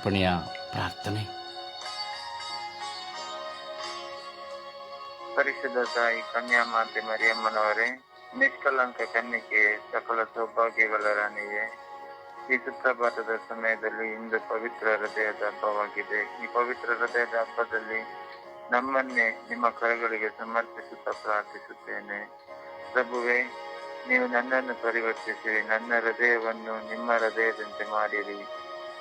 ಅರ್ಪಣೆಯ ಪ್ರಾರ್ಥನೆ. ಪರಿಶುದ್ಧ ತಾಯಿ ಕನ್ಯಾ ಮಾತೆ ಮರಿಯಮ್ಮನವರೇ, ನಿಷ್ಕಲಂಕ ಕನ್ನಿಕೆ ಸಕಲ ಸೌಭಾಗ್ಯಗಳ ರಾಣಿಯೇ ಈ ಸುಪ್ರಭಾತದ ಸಮಯದಲ್ಲಿ ಇಂದು ಪವಿತ್ರ ಹೃದಯದ ಹಬ್ಬವಾಗಿದೆ. ಈ ಪವಿತ್ರ ಹೃದಯದ ಹಬ್ಬದಲ್ಲಿ ನಮ್ಮನ್ನೇ ನಿಮ್ಮ ಕರಗಳಿಗೆ ಸಮರ್ಪಿಸುತ್ತಾ ಪ್ರಾರ್ಥಿಸುತ್ತೇನೆ. ಪ್ರಭುವೆ, ನೀವು ನನ್ನನ್ನು ಪರಿವರ್ತಿಸಿರಿ. ನನ್ನ ಹೃದಯವನ್ನು ನಿಮ್ಮ ಹೃದಯದಂತೆ ಮಾಡಿರಿ.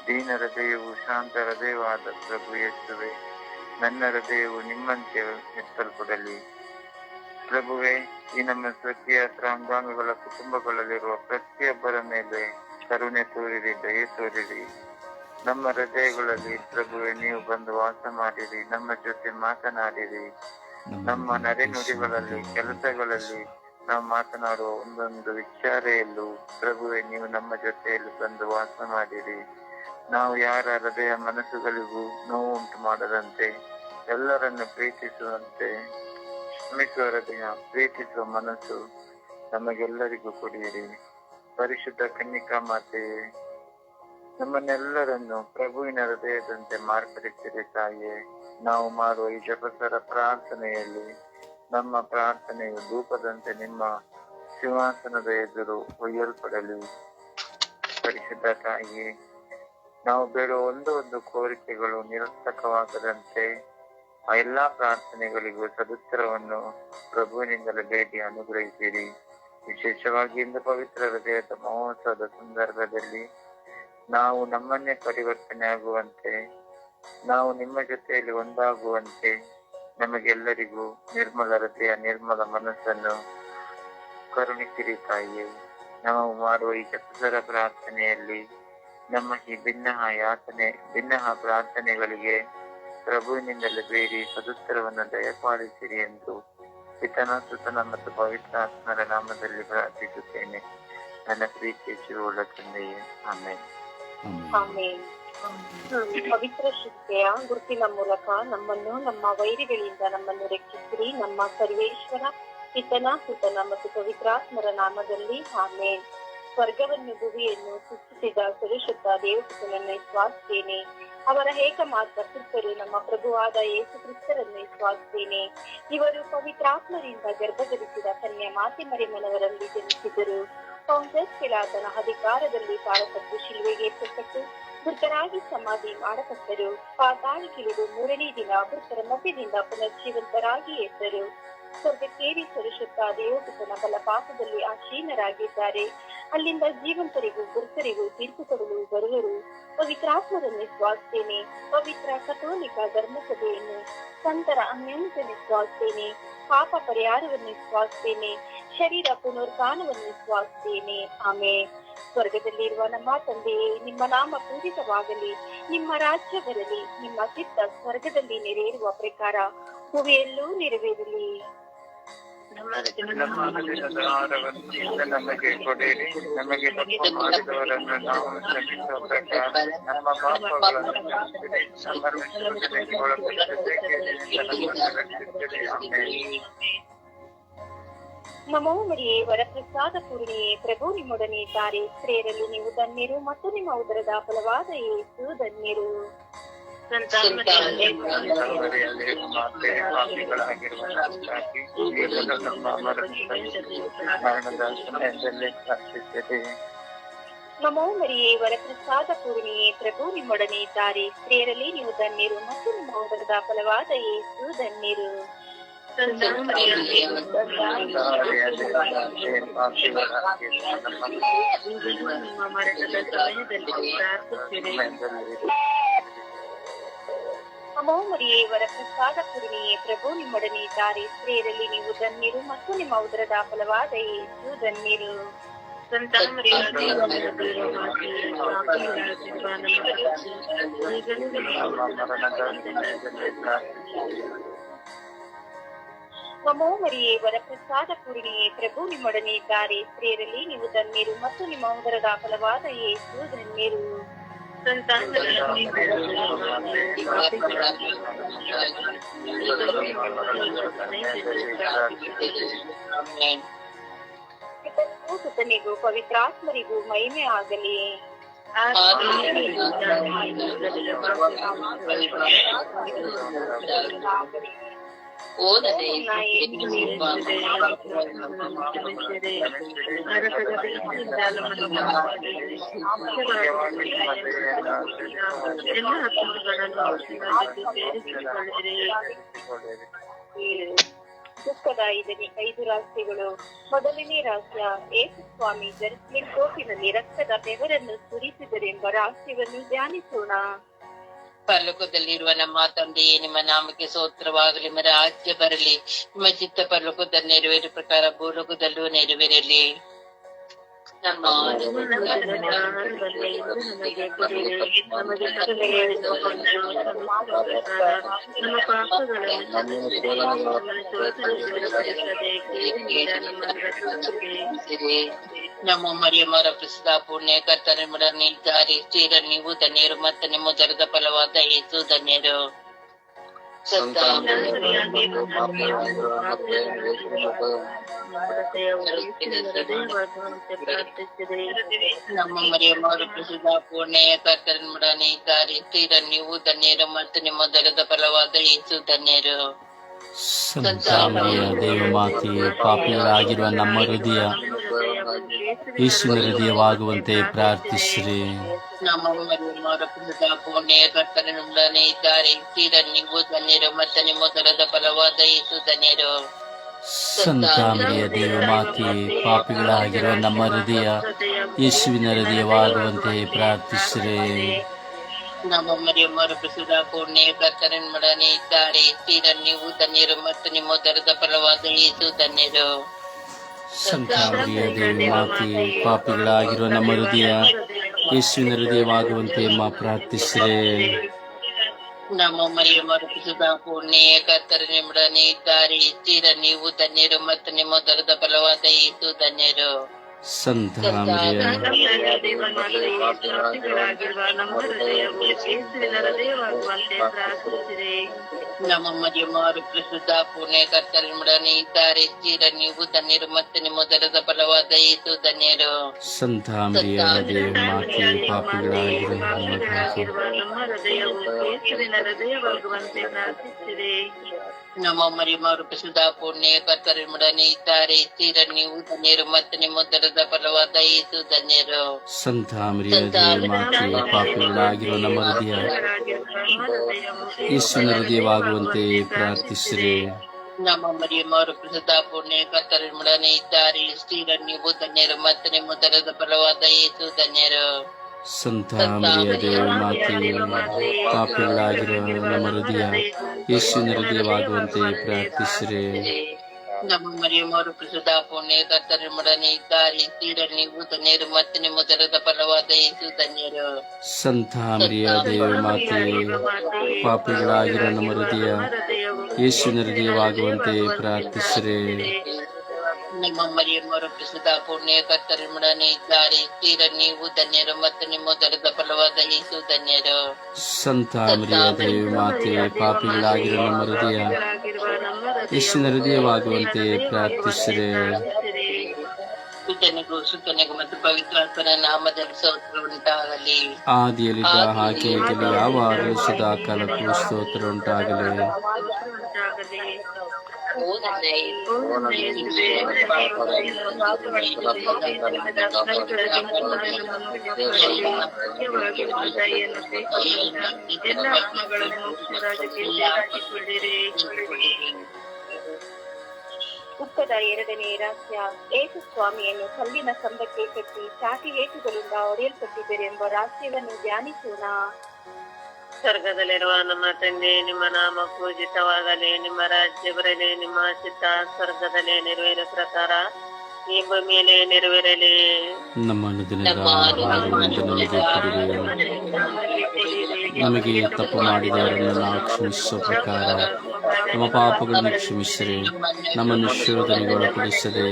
ದೀನ ಹೃದಯವು ಶಾಂತ ಹೃದಯವಾದ ಪ್ರಭು ಯೇಸುವೆ, ನನ್ನ ಹೃದಯವು ನಿಮ್ಮಂತೆ ಎತ್ತಲ್ಪಡಲಿ ಪ್ರಭುವೆ, ಈ ನಮ್ಮ ಸ್ವಕೀಯ ಸಾಂಗಾಂಗಗಳ ಕುಟುಂಬಗಳಲ್ಲಿರುವ ಪ್ರತಿಯೊಬ್ಬರ ಮೇಲೆ ಕರುಣೆ ತೋರಿರಿ, ದಯೆ ತೋರಿರಿ. ನಮ್ಮ ಹೃದಯಗಳಲ್ಲಿ ಪ್ರಭುವೆ, ನೀವು ಬಂದು ವಾಸ ಮಾಡಿರಿ, ನಮ್ಮ ಜೊತೆ ಮಾತನಾಡಿರಿ. ನಮ್ಮ ನಡೆನುಡಿಗಳಲ್ಲಿ, ಕೆಲಸಗಳಲ್ಲಿ ನಾವು ಮಾತನಾಡುವ ಒಂದೊಂದು ವಿಚಾರೆಯಲ್ಲೂ ಪ್ರಭುವೆ, ನೀವು ನಮ್ಮ ಜೊತೆಯಲ್ಲಿ ಬಂದು ವಾಸ ಮಾಡಿರಿ. ನಾವು ಯಾರ ಹೃದಯ ಮನಸ್ಸುಗಳಿಗೂ ನೋವು ಉಂಟು ಮಾಡದಂತೆ, ಎಲ್ಲರನ್ನು ಪ್ರೀತಿಸುವಂತೆ ಶ್ರಮಿಸುವ ಹೃದಯ ಪ್ರೀತಿಸುವ ಮನಸ್ಸು ನಮಗೆಲ್ಲರಿಗೂ ಕೊಡಿಯಿರಿ. ಪರಿಶುದ್ಧ ಕನ್ನಿಕಾ ಮಾತೆಯೇ, ನಮ್ಮನ್ನೆಲ್ಲರನ್ನು ಪ್ರಭುವಿನ ಹೃದಯದಂತೆ ಮಾರ್ಪಡಿಸಿರಿ ತಾಯಿಯೇ. ನಾವು ಮಾಡುವ ಈ ಜಪಸರ ಪ್ರಾರ್ಥನೆಯಲ್ಲಿ ನಮ್ಮ ಪ್ರಾರ್ಥನೆಯು ರೂಪದಂತೆ ನಿಮ್ಮ ಸಿಂಹಾಸನದ ಎದುರು ಒಯ್ಯಲ್ಪಡಲಿ. ಪರಿಶುದ್ಧ ತಾಯಿಯೇ ನಾವು ಬೇಡುವ ಒಂದು ಒಂದು ಕೋರಿಕೆಗಳು ನಿರರ್ಥಕವಾಗದಂತೆ ಆ ಎಲ್ಲಾ ಪ್ರಾರ್ಥನೆಗಳಿಗೂ ಸದುತ್ತರವನ್ನು ಪ್ರಭುವಿನಿಂದಲೇ ಭೇಟಿ ಅನುಗ್ರಹಿಸಿರಿ. ವಿಶೇಷವಾಗಿ ಇಂದು ಪವಿತ್ರ ಹೃದಯದ ಮಹೋತ್ಸವದ ಸಂದರ್ಭದಲ್ಲಿ ನಾವು ನಮ್ಮನ್ನೇ ಪರಿವರ್ತನೆ ಆಗುವಂತೆ, ನಾವು ನಿಮ್ಮ ಜೊತೆಯಲ್ಲಿ ಒಂದಾಗುವಂತೆ ನಮಗೆಲ್ಲರಿಗೂ ನಿರ್ಮಲ ಹೃದಯ, ನಿರ್ಮಲ ಮನಸ್ಸನ್ನು ಕರುಣಿಸಿರಿ ತಾಯಿಯೇ. ನಾವು ಮಾಡುವ ಈ ಚತುರ ಪ್ರಾರ್ಥನೆಯಲ್ಲಿ ನಮ್ಮ ಈ ಭಿನ್ನ ಯಾತನೆ ಭಿನ್ನಹ ಪ್ರಾರ್ಥನೆಗಳಿಗೆ ಪ್ರಭುವಿನಿಂದಲೇ ಬೇಡಿ, ಸದುತ್ತರವನ್ನು ದಯಪಾಲಿಸಿರಿ ಎಂದು ಪಿತನ, ಸುತನ ಮತ್ತು ಪವಿತ್ರಾತ್ಮರ ನಾಮದಲ್ಲಿ ಪ್ರಾರ್ಥಿಸುತ್ತೇನೆ. ನನ್ನ ಪ್ರೀತಿ ಜೀವಳ ತಂದೆಯೇ ಆಮೇಲೆ ಪವಿತ್ರ ಶಿಕ್ಷೆಯ ಗುರುತಿನ ಮೂಲಕ ನಮ್ಮನ್ನು, ನಮ್ಮ ವೈರಿಗಳಿಂದ ನಮ್ಮನ್ನು ರಕ್ಷಿಸಿರಿ. ನಮ್ಮ ಸರ್ವೇಶ್ವರ, ಪಿತನ, ಸುತನ ಮತ್ತು ಪವಿತ್ರಾತ್ಮರ ನಾಮದಲ್ಲಿ, ಆಮೇನ್. ಸ್ವರ್ಗವನ್ನು ಭುವಿಯನ್ನು ಸೃಷ್ಟಿಸಿದ ಸುರಕ್ಷಿತ ದೇವಪುತ್ರನನ್ನು ಸ್ವಾಸ್ತೇನೆ. ಅವರ ಏಕಮಾತ್ರ ಪುತ್ರರು ನಮ್ಮ ಪ್ರಭುವಾದ ಯೇಸು ಕ್ರಿಸ್ತರನ್ನು ಸ್ವಾಸ್ತೇನೆ. ಇವರು ಪವಿತ್ರಾತ್ಮರಿಂದ ಗರ್ಭಧರಿಸಿದ ಕನ್ಯ ಮಾತೆ ಮರಿಮನವರಲ್ಲಿ ಜನಿಸಿದರು. ಕಾಂಗ್ರೆಸ್ ಕಿಲಾತನ ಅಧಿಕಾರದಲ್ಲಿ ಕಾಲಕಟ್ಟು ಶಿಲುವೆಗೆ ಮೃತರಾಗಿ ಸಮಾಧಿ ಮಾಡಪಟ್ಟರು ಪಾತಾಳಿಗಿಳಿದು ಮೂರನೇ ದಿನ ಮೃತರ ಮಧ್ಯದಿಂದ ಪುನರ್ಜೀವಂತರಾಗಿ ಎದ್ದರು. ಸ್ವರ್ಗಕ್ಕೇರಿ ಸುರಕ್ಷಿತ ಬಲ ಪಾಪದಲ್ಲಿ ಆಸೀನರಾಗಿದ್ದಾರೆ ಅಲ್ಲಿಂದ ಜೀವಂತರಿಗೂ ಗುರುತರಿಗೂ ತೀರ್ಪು ಕೊಡಲು ಬರುವರು. ಪವಿತ್ರಾತ್ಮರನ್ನು ವಿಶ್ವಾಸಿಸ್ತೇನೆ ಪವಿತ್ರ ಕಥೋಲಿಕ ಧರ್ಮಸಭೆಯನ್ನು ಸಂತರ ಅನ್ಯಂತ ಸ್ವಾಗ್ತೇನೆ ಪಾಪ ಪರಿಹಾರವನ್ನು ವಿಶ್ವಾಸಿಸ್ತೇನೆ ಶರೀರ ಪುನರ್ಗಾನವನ್ನು ವಿಶ್ವಾಸಿಸ್ತೇನೆ ಆಮೆ ಸ್ವರ್ಗದಲ್ಲಿರುವ ನಮ್ಮ ತಂದೆಯೇ ನಿಮ್ಮ ನಾಮ ಪೂಜಿತವಾಗಲಿ. ನಿಮ್ಮ ರಾಜ್ಯ ಬರಲಿ. ನಿಮ್ಮ ಚಿತ್ತ ಸ್ವರ್ಗದಲ್ಲಿ ನೆರೆಯಿರುವ ಪ್ರಕಾರ ಹೂವೆಯಲ್ಲೂ ನೆರವೇರಲಿ. ನಮಗೆ ಕೊಡಿರಿ. ನಮಗೆ ತಪ್ಪು ಮಾಡಿದವರನ್ನು ನಾವು ನಮ್ಮ ಪಾಪಗಳನ್ನು ನಮ್ಮ ನಮೋ ಮರಿಯೇ ವರಪ್ರಸಾದ ಪೂರ್ಣಿಯೇ ಪ್ರಭು ನಿಮ್ಮೊಡನೆ ಇದ್ದಾರೆ ಸ್ತ್ರೀಯರಲ್ಲಿ ನೀವು ಧನ್ಯರು ಮತ್ತು ನಿಮ್ಮ ಉದರದ ಫಲವಾದ ಯೇಸು ಧನ್ಯರು. ನಮೋ ಮರಿಯೇ ವರಪ್ರಸಾದ ಪೂರ್ಣಿಯೇ ಪ್ರಭು ನಿಮ್ಮೊಡನೆ ಇದ್ದಾರೆ ಸ್ತ್ರೀಯರಲ್ಲಿ ನೀವು ಧನ್ಯರು ಮತ್ತು ನಿಮ್ಮ ಉದರದ ಫಲವಾದ ಯೇಸು ಧನ್ಯರು. ನಮೋ ಇವರ ಪ್ರಸಾದ ಪೂರ್ಣಿಯೇ ಪ್ರಭು ನಿಮ್ಮೊಡನೆ ಇದ್ದಾರೆ ಸ್ತ್ರೀಯರಲ್ಲಿ ನೀವು ಧನ್ಯರು ಮತ್ತು ನಿಮ್ಮ ಉದರದ ಫಲವಾದ ಏಸು ಧನ್ಯರು ನಮೋ ಮರಿಯೇ, ವರಪ್ರಸಾದ ಪೂರ್ಣಿಯೇ, ಪ್ರಭು ನಿಮ್ಮೊಡನೆ ಇದ್ದಾರೆ. ಸ್ತ್ರೀಯರಲ್ಲಿ ನೀವು ಧನ್ಯರು ಮತ್ತು ನಿಮ್ಮ ಉದರದ ಫಲವಾದ ಯೇಸು ಧನ್ಯರು. ಸುತನಿಗೂ ಪವಿತ್ರಾತ್ಮರಿಗೂ ಮಹಿಮೆ ಆಗಲಿ. ಓದದೆ ಎಲ್ಲ ಹಕ್ಕುಗಳನ್ನು ಸೇರಿಸಿಕೊಳ್ಳಿರಿ ದುಃಖದ ಐದನೇ ಐದು ರಾಷ್ಟ್ರಗಳು ಮೊದಲನೇ ರಾಷ್ಟ್ರ ಏಸು ಸ್ವಾಮಿ ಜೆರುಸಲೇಮ್ ಕೋಟಿನಲ್ಲಿ ರಕ್ತದ ಬೆವರನ್ನು ಸುರಿಸಿದರೆಂಬ ರಾಷ್ಟ್ರವನ್ನು ಧ್ಯಾನಿಸೋಣ ಪರಲೋಕದಲ್ಲಿರುವ ನಮ್ಮ ತಂದೆಯೇ, ನಿಮ್ಮ ನಾಮಕ್ಕೆ ಸೋತ್ರವಾಗಲಿ ನಿಮ್ಮ ರಾಜ್ಯ ಬರಲಿ, ನಿಮ್ಮ ಚಿತ್ತ ಪರಲೋಕದ ನೆರವೇರು ಪ್ರಕಾರ ಭೂಲೋಕದಲ್ಲೂ ನೆರವೇರಲಿ. ನಮ್ಮ ನಮ್ಮ ನಮ್ಮ ಮರಿಯಮ್ಮರ ಪ್ರಸಿದ್ಧ ಪುಣ್ಯ ಕರ್ತನಿದ್ದಾರೆ ಸ್ತ್ರೀರ ನೀವು ಧನ್ಯರು ಮತ್ತು ನಿಮ್ಮ ದರದ ಫಲವಾದ ಯೇಸು ಧನ್ಯರು ನಮ್ಮ ಮರಿಯಮ್ಮರ ಪ್ರಸಿದ್ಧ ಪುಣ್ಯ ಕರ್ತನಿದ್ದಾರೆ ಸ್ತ್ರೀರ ನೀವು ಧನ್ಯರು ಮತ್ತು ನಿಮ್ಮ ದರದ ಫಲವಾದ ಯೇಸು ಧನ್ಯರು ಸಂತಾಮರಿಯ ದೇವಮಾತೆಯೇ ಪಾಪಿಯರಾಗಿರುವ ನಮ್ಮ ಹೃದಯ ಯೇಸುವಿನ ಹೃದಯವಾಗುವಂತೆ ಪ್ರಾರ್ಥಿಸ್ರಿ. ನಮ್ಮ ಮರಿಯಮ್ಮರ ಮಾತಿ ಇದ್ದಾರೆ ಮತ್ತು ನಿಮ್ಮ ತರದ ಫಲವಾದ ಪಾಪಿಗಳಾಗಿರುವ ನಮ್ಮ ಹೃದಯ ಯೇಸುವಿನ ಹೃದಯವಾಗುವಂತೆ ಪ್ರಾರ್ಥಿಸ್ರಿ. ನಮ್ಮ ಮರಿಯಮ್ಮರ ಪ್ರಸಿದ್ಧ ಪುಣ್ಯ ಮಡನೆ ಇದ್ದಾರೆ ನೀವು ಧನ್ಯರು ಮತ್ತು ನಿಮ್ಮ ತರದ ಫಲವಾದ ಏಸು ಧನ್ಯರು ಸಂತಾಮರಿಯ ಮಾತೆ ಪಾಪಿಗಳಾಗಿರುವ ನಮ್ಮ ಹೃದಯ, ಯೇಸುವಿನ ಹೃದಯವಾಗುವಂತೆ ಮಾ ಪ್ರಾರ್ಥಿಸಿದೆ ನಮ್ಮ ಮರಿಯ ಪ್ರಸಿದ್ಧ ಪುಣ್ಯ ಕರ್ತನಿದ್ದಾರೆ ಇದ್ದಾರೆ. ಇದ್ದೀರ ನೀವು ಧನ್ಯರು ಮತ್ತು ನಿಮ್ಮ ದರದ ಬಲವಾದ ಯೇಸು ಧನ್ಯರು. ಸಂತಾಮರಿಯ ನಮ್ಮ ಹೃದಯವು ಯೇಸುವಿನ ಹೃದಯವಾಗುವಂತೆ ಪ್ರಾರ್ಥಿಸಿರಿ ನಮ್ಮ ಮರಿಯಮ್ಮರ ಪ್ರಸಿದ್ಧ ಪುಣ್ಯ ಕರ್ತನಿದ್ದಾರೆ ಇದ್ದಾರೆ ಸ್ತ್ರೀರ ನೀವು ಧನ್ಯರು ಮತ್ತು ನಿಮ್ಮ ದರದ ಫಲವಾದ ಯೇಸು ಧನ್ಯರು ಸಂತಾಮರಿಯ ದೇವಮಾತೆಯೇ ಪಾಪಿಗಳಾಗಿರುವ ನಮ್ಮ ಹೃದಯ ನಮ್ಮ ಹೃದಯವು ಯೇಸುವಿನ ಹೃದಯವಾಗುವಂತೆ ಪ್ರಾರ್ಥಿಸಿರಿ ನಮ್ಮ ಮರಿಮಾರು ಪ್ರಸಿದ್ಧ ಪುಣ್ಯ ಕರ್ತರಿಮಡನೆ ಇದ್ದಾರೆ. ತೀರ ನೀವು ಧನ್ಯರು ಮತ್ತು ನಿಮ್ಮ ದರದ ಫಲವಾದ ಯೇಸು ಧನ್ಯರು. ಸಂತ ಪಾಪಿಗಳಾಗಿರುವ ನಮ್ಮ ಹೃದಯ. ಯೇಸುವಿನ ಹೃದಯವಾಗುವಂತೆ ಪ್ರಾರ್ಥಿಸಿರಿ. ನಮ್ಮ ಮರಿಯಮ್ಮರು ಪ್ರಸಿದ್ಧ ಪುಣ್ಯ ಕರ್ತರಿಮಡನೆ ಇದ್ದಾರೆ. ಸ್ತ್ರೀರ ನೀವು ಧನ್ಯರು ಮತ್ತು ನಿಮ್ಮ ದರದ ಫಲವಾದ ಯೇಸು ಧನ್ಯರು. ಸಂತಾಮರಿಯ ದೇವಮಾತೆಯೇ ಪಾಪಿಗಳಾಗಿರುವ ನಮ್ಮ ಹೃದಯ ಯೇಸುವಿನ ಹೃದಯವಾಗುವಂತೆ ಪ್ರಾರ್ಥಿಸಿರಿ. ನಮ್ಮ ಮರಿಯಮ್ಮರು ಪ್ರಸಿದ್ಧ ಪುಣ್ಯ ಕರ್ತನಿದ್ದಾರೆ ಇದ್ದಾರೆ. ಸ್ತ್ರೀರ ನೀವು ತನ್ನೀರು ಮತ್ತು ನಿಮ್ಮ ದರದ ಫಲವಾದ ಯೇಸು ಮರಿಯ ಸಂತಾಮರಿಯ ದೇವಮಾತೆಯೇ ಪಾಪಿಗಳಾಗಿರೋ ನಮ್ಮ ಹೃದಯ ಯೇಸುವಿನ ಹೃದಯವಾಗುವಂತೆ ಪ್ರಾರ್ಥಿಸಿರಿ. ನಿಮ್ಮ ಮರಿಯಮ್ಮರು ಪ್ರಸಿದ್ಧ ಪುಣ್ಯ ಕರ್ತರಿಮಡನೆ ಇದ್ದಾರೆ. ಸ್ತ್ರೀರ ನೀವು ಧನ್ಯರು ಮತ್ತು ನಿಮ್ಮ ದರದ ಫಲವಾದ ಯೇಸು ಧನ್ಯರು. ಸಂತಾಮರಿಯ ಮಾತೆ ಪಾಪಿಗಳಾಗಿರುವ ನಮ್ಮ ಹೃದಯ. ಯೇಸುವಿನ ಹೃದಯವಾಗುವಂತೆ ಪ್ರಾರ್ಥಿಸಿದೆ ಸುತನಿಗೂ ಸುತನಿಗೂ ಮತ್ತು ಪವಿತ್ರಾತ್ಮನ ನಾಮದಲ್ಲಿ ಸ್ತೋತ್ರ ಉಂಟಾಗಲಿ ಆದಿಯಲ್ಲಿದ್ದ ಹಾಗೆ ಈಗಲೂ ಯಾವಾಗಲೂ ಸದಾ ಕಾಲಕ್ಕೂ ಸ್ತೋತ್ರ ಉಂಟಾಗಲಿ. ಎಲ್ಲ ಆತ್ಮಗಳನ್ನು ದುಃಖದ ಎರಡನೇ ರಹಸ್ಯ ಏಸು ಸ್ವಾಮಿಯನ್ನು ಕಲ್ಲಿನ ಕಂಬಕ್ಕೆ ಕಟ್ಟಿ ಚಾಟಿ ಏಟುಗಳಿಂದ ಹೊಡೆಯಲ್ಪಟ್ಟಿದ್ದರೆಂಬ ರಹಸ್ಯವನ್ನು ಧ್ಯಾನಿಸೋಣ. ಸ್ವರ್ಗದಲ್ಲಿರುವ ನಮ್ಮ ತಂದೆ ನಿಮ್ಮ ನಾಮ ಪೂಜಿತವಾಗಲಿ ನಿಮ್ಮ ರಾಜ್ಯ ಬರಲಿ ನಿಮ್ಮ ಚಿತ್ತ ಸ್ವರ್ಗದಲ್ಲಿ ನೆರವೇರ ಪ್ರಕಾರ ಈ ಭೂಮಿಯಲ್ಲಿ ನೆರವೇರಲಿ. ನಮ್ಮ ನಮಗೆ ತಪ್ಪು ಮಾಡಿದವರನ್ನು ನಾವು ಕ್ಷಮಿಸುವ ಪ್ರಕಾರ ನಮ್ಮ ಪಾಪಗಳನ್ನು ಕ್ಷಮಿಸಿರಿ ನಮ್ಮನ್ನು ಶೋಧನೆಗೊಳಪಡಿಸದೆ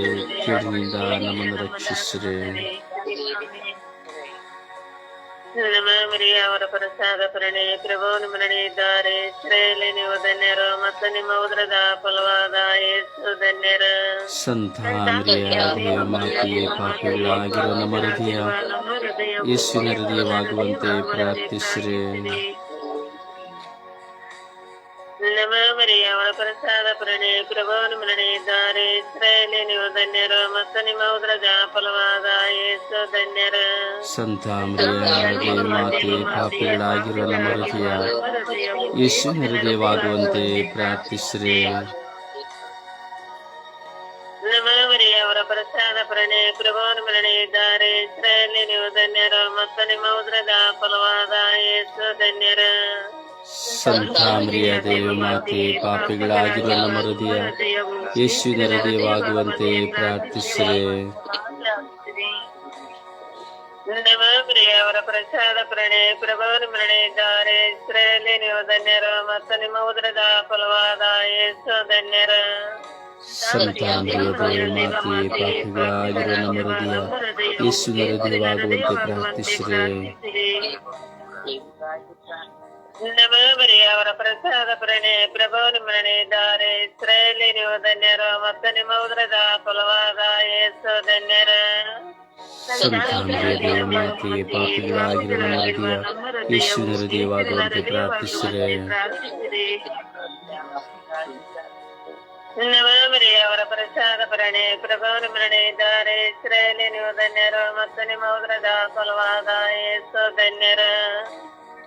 ಕೇಡಿನಿಂದ ನಮ್ಮನ್ನು ರಕ್ಷಿಸಿರಿ. ನಮ್ಮ ಮರಿಯ ಅವರ ಪ್ರಸಾದ ಪ್ರಣೆ ಪ್ರಭು ನಿಮ್ಮನೆ ಇದ್ದಾರೆ. ಇಸ್ರೇಲಿ ನೀವು ಧನ್ಯರು ಮತ್ತು ನಿಮ್ಮ ಉದರದ ಫಲವಾದ ಯೇಸು ಧನ್ಯರು. ಸಂತ ಮರಿಯ ದೇವಮಾತೆಯೇ ಪಾಪಿಗಳಾಗಿರೋ ನಮ್ಮ ಹೃದಯ ಯೇಸುವಿನ ಹೃದಯವಾಗುವಂತೆ ಪ್ರಾರ್ಥಿಸಿರಿ. ನಮ ಮರಿಯ ಅವರ ಪ್ರಸಾದ ಪ್ರಣಿ ಪ್ರಭು ಮರಣಿದ್ದಾರೆ ಇದ್ದಾರೆ ಇಸ್ರೇಲಿ ನೀವು ಧನ್ಯರು ಮತ್ತು ನಿಮ್ಮ ಉದರದ ಫಲವಾದ ಯೇಸು ಧನ್ಯರು. ಸಂತ ಮರಿಯ ದೇವಮಾತೆಯೇ ಪಾಪಿಗಳಾಗಿರೋ ನಮ್ಮ ಹೃದಯ ಪ್ರಾರ್ಥಿಸಿರಿ. ಅವರ ಪ್ರಸಾದ ಪ್ರಣೆ ಪ್ರಭು ಮರಣಿದ್ದಾರೆ ಇದ್ದಾರೆ ಇಸ್ರೇಲಿ ನೀವು ಧನ್ಯರು ಮತ್ತು ನಿಮ್ಮ ಉದ್ರದ ಫಲವಾದ ಯೇಸು ಧನ್ಯರು. ಸಂತ ಮರಿಯ ದೇವಮಾತೆಯೇ ಪಾಪಿಗಳಾಗಿರೋ ನಮ್ಮ ಹೃದಯ ಯೇಸುವಿನ ಹೃದಯವಾಗುವಂತೆ ಪ್ರಾರ್ಥಿಸಿದೆ ನಮ ಪ್ರಿಯ ಅವರ ಪ್ರಸಾದ ಪ್ರಣೆ ಪ್ರಭು ನಿಮ್ಮನೆ ಇದ್ದಾರೆ ಇಸ್ರೇಲಿ ನೀವು ಧನ್ಯರು ಮತ್ತು ನಿಮ್ಮ ಉದರದ ಫಲವಾದ ಯೇಸು ಧನ್ಯರ. ಸಂತಾಮ್ರಿಯ ಮರಿಯ ದೇವಮಾತೆಯೇ ಪಾಪಿಗಳಾಗಿರೋ ನಮ್ಮ ಹೃದಯ ಯೇಸುವಿನ ಹೃದಯವಾಗುವಂತೆ ಪ್ರಾರ್ಥಿಸಿರಿ. ನಮ ಪ್ರಿಯ ಅವರ ಪ್ರಸಾದ ಪ್ರಣೆ ಪ್ರಭು ನಿಮ್ಮನೆ ಇದ್ದಾರೆ ಇಸ್ರೇಲಿ ನೀವು ಧನ್ಯರು ಮತ್ತು ನಿಮ್ಮ ಉದರದ ಫಲವಾದ ಯೇಸು ಧನ್ಯರು ಸಂತ ಮರಿಯ ದೇವಮಾತೆಯೇ ಪಾಪಿಗಳಾಗಿರೋ ನಮ್ಮ ಹೃದಯ ಯೇಸುವಿನ ಹೃದಯವಾಗುವಂತೆ ಪ್ರಾರ್ಥಿಸಿರಿ ನಮ ಪ್ರಿಯ ಅವರ ಪ್ರಸಾದ ಪ್ರಣೆ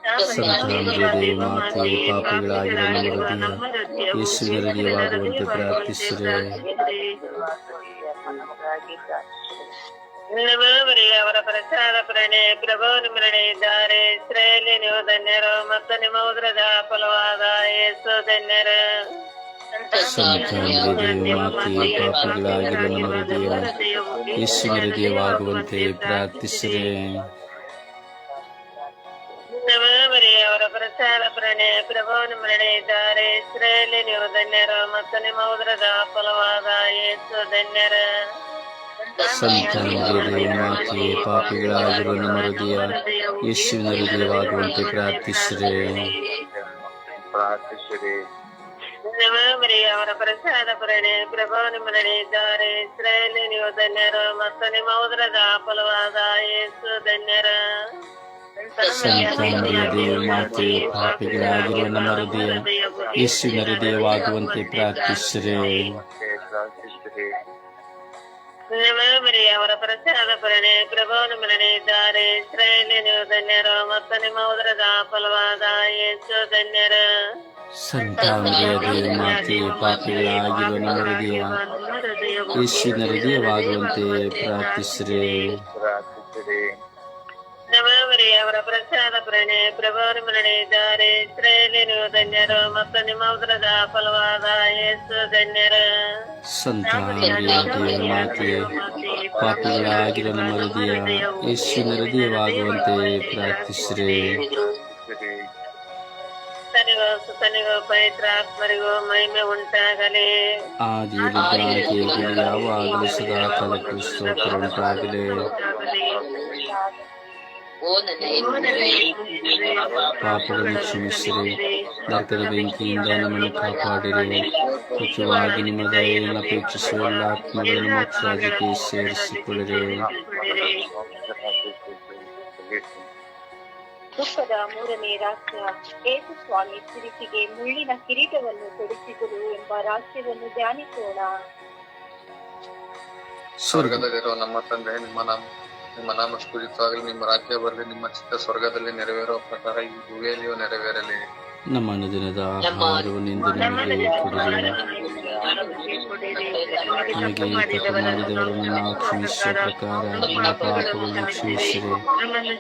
ಪ್ರಭು ನಿಮ್ಮನೆ ಇದ್ದಾರೆ ಇಸ್ರೇಲಿ ನೀವು ಧನ್ಯರು ಮತ್ತು ನಿಮ್ಮ ಉದರದ ಫಲವಾದ ಯೇಸು ಧನ್ಯರು ಸಂತ ಮರಿಯ ದೇವಮಾತೆಯೇ ಪಾಪಿಗಳಾಗಿರೋ ನಮ್ಮ ಹೃದಯ ಯೇಸುವಿನ ಹೃದಯವಾಗುವಂತೆ ಪ್ರಾರ್ಥಿಸಿರಿ ನಮ ಪ್ರಿಯ ಅವರ ಪ್ರಸಾದ ಪ್ರಣೆ ಪ್ರಭು ನಿಮ್ಮನೆ ಇದ್ದಾರೆ ಇಸ್ರೇಲಿ ನೀವು ಧನ್ಯರು ಮತ್ತು ನಿಮ್ಮ ಉದರದ ಫಲವಾದ ಯೇಸು ಧನ್ಯರು ಸಂತ ಮರಿಯ ದೇವಮಾತೆಯೇ ಪಾಪಿಗಳಾಗಿರೋ ನಮ್ಮ ಹೃದಯ ಯೇಸುವಿನ ಹೃದಯವಾಗುವಂತೆ ಪ್ರಾರ್ಥಿಸಿರಿ ನಮ ಪ್ರಿಯ ಅವರ ಪ್ರಸಾದ ಪ್ರಣೆ ಪ್ರಭು ನಿಮ್ಮನೆ ಇದ್ದಾರೆ ಇಸ್ರೇಲಿ ನೀವು ಧನ್ಯರು ಮತ್ತು ನಿಮ್ಮ ಉದರದ ಫಲವಾದ ಯೇಸು ಧನ್ಯರು ಸಂತ ಮರಿಯ ದೇವಮಾತೆಯೇ ಪಾಪಿಗಳಾಗಿರೋ ನಮ್ಮ ಹೃದಯ ಯೇಸುವಿನ ಹೃದಯವಾಗುವಂತೆ ಪ್ರಾರ್ಥಿಸಿರಿ ಪ್ರಾರ್ಥಿಸಿರಿ ನಮ ಪ್ರಿಯ ಅವರ ಪ್ರಸಾದ ಪ್ರಣೆ ಪ್ರಭು ನಿಮ್ಮನೆ ಇದ್ದಾರೆ ಇಸ್ರೇಲಿ ನೀವು ಧನ್ಯರು ಮತ್ತು ನಿಮ್ಮ ಉದರದ ಫಲವಾದ ಯೇಸು ಧನ್ಯರು ಸಂತ ಮರಿಯ ದೇವಮಾತೆಯೇ ಪಾಪಿಗಳಾಗಿರೋ ನಮ್ಮ ಹೃದಯ ಯೇಸುವಿನ ಹೃದಯವಾಗುವಂತೆ ಪ್ರಾರ್ಥಿಸಿರಿ ಅವರ ಪ್ರಸಾದ ಪ್ರಣೆ ಪ್ರಭು ನಿಮ್ಮನೆ ಇದ್ದಾರೆ ಇಸ್ರೇಲಿ ನೀವು ಧನ್ಯರು ಮತ್ತು ನಿಮ್ಮ ಉದರದ ಫಲವಾದ ಯೇಸು ಧನ್ಯರು ಸಂತ ಮರಿಯ ದೇವಮಾತೆಯೇ ಪಾಪಿಗಳಾಗಿರೋ ನಮ್ಮ ಹೃದಯ ಯೇಸುವಿನ ಹೃದಯವಾಗುವಂತೆ ಪ್ರಾರ್ಥಿಸಿರಿ ಪ್ರಾರ್ಥಿಸಿರಿ ನಮ ಅವರ ಪ್ರಸಾದ ಪ್ರಣೆ ಪ್ರಭು ನಿಮ್ಮನೆ ಇದ್ದಾರೆ ಇಸ್ರೇಲಿ ನೀವು ಧನ್ಯರು ಮತ್ತು ನಿಮ್ಮ ಉದರದ ಫಲವಾದ ಯೇಸು ಧನ್ಯರು. ಸಂತ ಮರಿಯ ದೇವಮಾತೆಯೇ ಪಾಪಿಗಳಾಗಿರೋ ನಮ್ಮ ಹೃದಯ ಯೇಸುವಿನ ಹೃದಯವಾಗುವಂತೆ ಪ್ರಾರ್ಥಿಸಿರಿ. ಪ್ರಾರ್ಥಿಸಿರಿ ತನಿಗೋ ಸುತನಿಗೋ ಪವಿತ್ರಾತ್ಮರಿಗೋ ಮಹಿಮೆ ಉಂಟಾಗಲಿ. ಯಾವಾಗಲೂ ಸದಾ ಕಾಲಕ್ಕೂ ಸ್ತೋತ್ರ ಉಂಟಾಗಲಿ ಓ ನನ್ನ ಯೇಸುವೇ, ಪಾಪಗಳನ್ನು ಕ್ಷಮಿಸಿರಿ. ನರಕದ ಬೆಂಕಿಯಿಂದ ನಮ್ಮನ್ನು ಕಾಪಾಡಿರಿ. ಮುಖ್ಯವಾಗಿ ನಿಮ್ಮ ದಯೆಯನ್ನು ಅಪೇಕ್ಷಿಸುವ ಆತ್ಮಗಳನ್ನು ಮೋಕ್ಷ ರಾಜ್ಯಕ್ಕೆ ಸೇರಿಸಿಕೊಳ್ಳಿರಿ. ದುಃಖದ ಮೂರನೇ ರಾಷ್ಟ್ರ ಏಸು ಸ್ವಾಮಿ ಸಿರಿಸಿಗೆ ಮುಳ್ಳಿನ ಕಿರೀಟವನ್ನು ಕೊಡಿಸಿದರು ಎಂಬ ರಾಷ್ಟ್ರವನ್ನು ಧ್ಯಾನಿಸೋಣ. ಸ್ವರ್ಗ ನಮ್ಮ ತಂದೆ ನಿಮ್ಮ ನಾಮ ನಿಮ್ಮ ನಾಮ ಪೂಜಿತವಾಗಲಿ ನಿಮ್ಮ ರಾಜ್ಯ ಬರಲಿ ನಿಮ್ಮ ಚಿತ್ತ ಸ್ವರ್ಗದಲ್ಲಿ ನೆರವೇರುವ ಪ್ರಕಾರ ಈ ಭೂಮಿಯಲ್ಲಿಯೂ ನೆರವೇರಲಿ. ನಮ್ಮ ಅನುದಿನದ ಆಹಾರವನ್ನಿಂದ ನಮಗೆ ಕೊಡಲಿ. ನಮಗೆ ಮಾಡಿದವರನ್ನು ನಾವು ಕ್ಷಮಿಸುವ ಪ್ರಕಾರ ನಮ್ಮ ಪಾಪವನ್ನು ಕ್ಷಮಿಸಿದೆ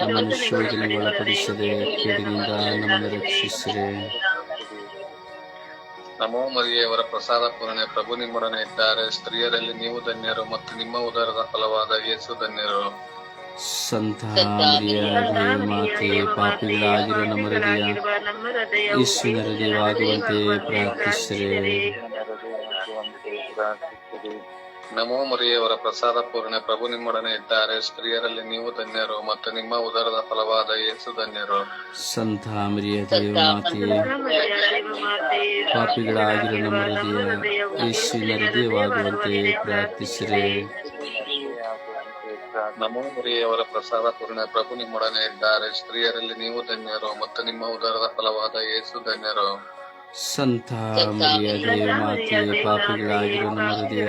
ನಮ್ಮನ್ನು ಶೋಧನೆ ಒಳಪಡಿಸದೆ ಕೆಡದಿಂದ ನಮ್ಮನ್ನು ರಕ್ಷಿಸಿದೆ ನಮೋ ಮರಿಯವರ ಪ್ರಸಾದ ಪೂರಣೆ. ಪ್ರಭು ನಿಮ್ಮೊಡನೆ ಇದ್ದಾರೆ. ಸ್ತ್ರೀಯರಲ್ಲಿ ನೀವು ಧನ್ಯರು ಮತ್ತು ನಿಮ್ಮ ಉದರದ ಫಲವಾದ ಯೇಸು ಧನ್ಯರು. ಸಂತ ಮರಿಯ ಮಾತೆ ಪಾಪಿಗಳಾಗಿರುವ ನಮ್ಮ ಹೃದಯ ಯೇಸುವಿನ ಹೃದಯವಾಗುವಂತೆ ಪ್ರಾರ್ಥಿಸಿರಿ. ನಮೋ ಮರಿಯವರ ಪ್ರಸಾದ ಪೂರ್ಣ ಪ್ರಭು ನಿಮ್ಮೊಡನೆ ಇದ್ದಾರೆ. ಸ್ತ್ರೀಯರಲ್ಲಿ ನೀವು ಧನ್ಯರು ಮತ್ತು ನಿಮ್ಮ ಉದರದ ಫಲವಾದ ಯೇಸು ಧನ್ಯರು. ಸಂತ ಮರಿಯ ದೇವಮಾತೆಯೇ ಪಾಪಿಗಳಾಗಿರೋ ನಮ್ಮ ಹೃದಯ ಯೇಸುವಿನ ಹೃದಯವಾಗುವಂತೆ ಪ್ರಾರ್ಥಿಸಿರೆ. ನಮೋ ಮುರಿಯವರ ಪ್ರಸಾದ ಪೂರ್ಣ. ಪ್ರಭು ನಿಮ್ಮೊಡನೆ ಇದ್ದಾರೆ. ಸ್ತ್ರೀಯರಲ್ಲಿ ನೀವು ಧನ್ಯರು ಮತ್ತು ನಿಮ್ಮ ಉದರದ ಫಲವಾದ ಯೇಸು ಧನ್ಯರು. ಸಂತ ಮರಿಯ ದೇವಮಾತೆಯೇ ಪಾಪಿಗಳಾಗಿರುವ ನಮ್ಮ ಹೃದಯ.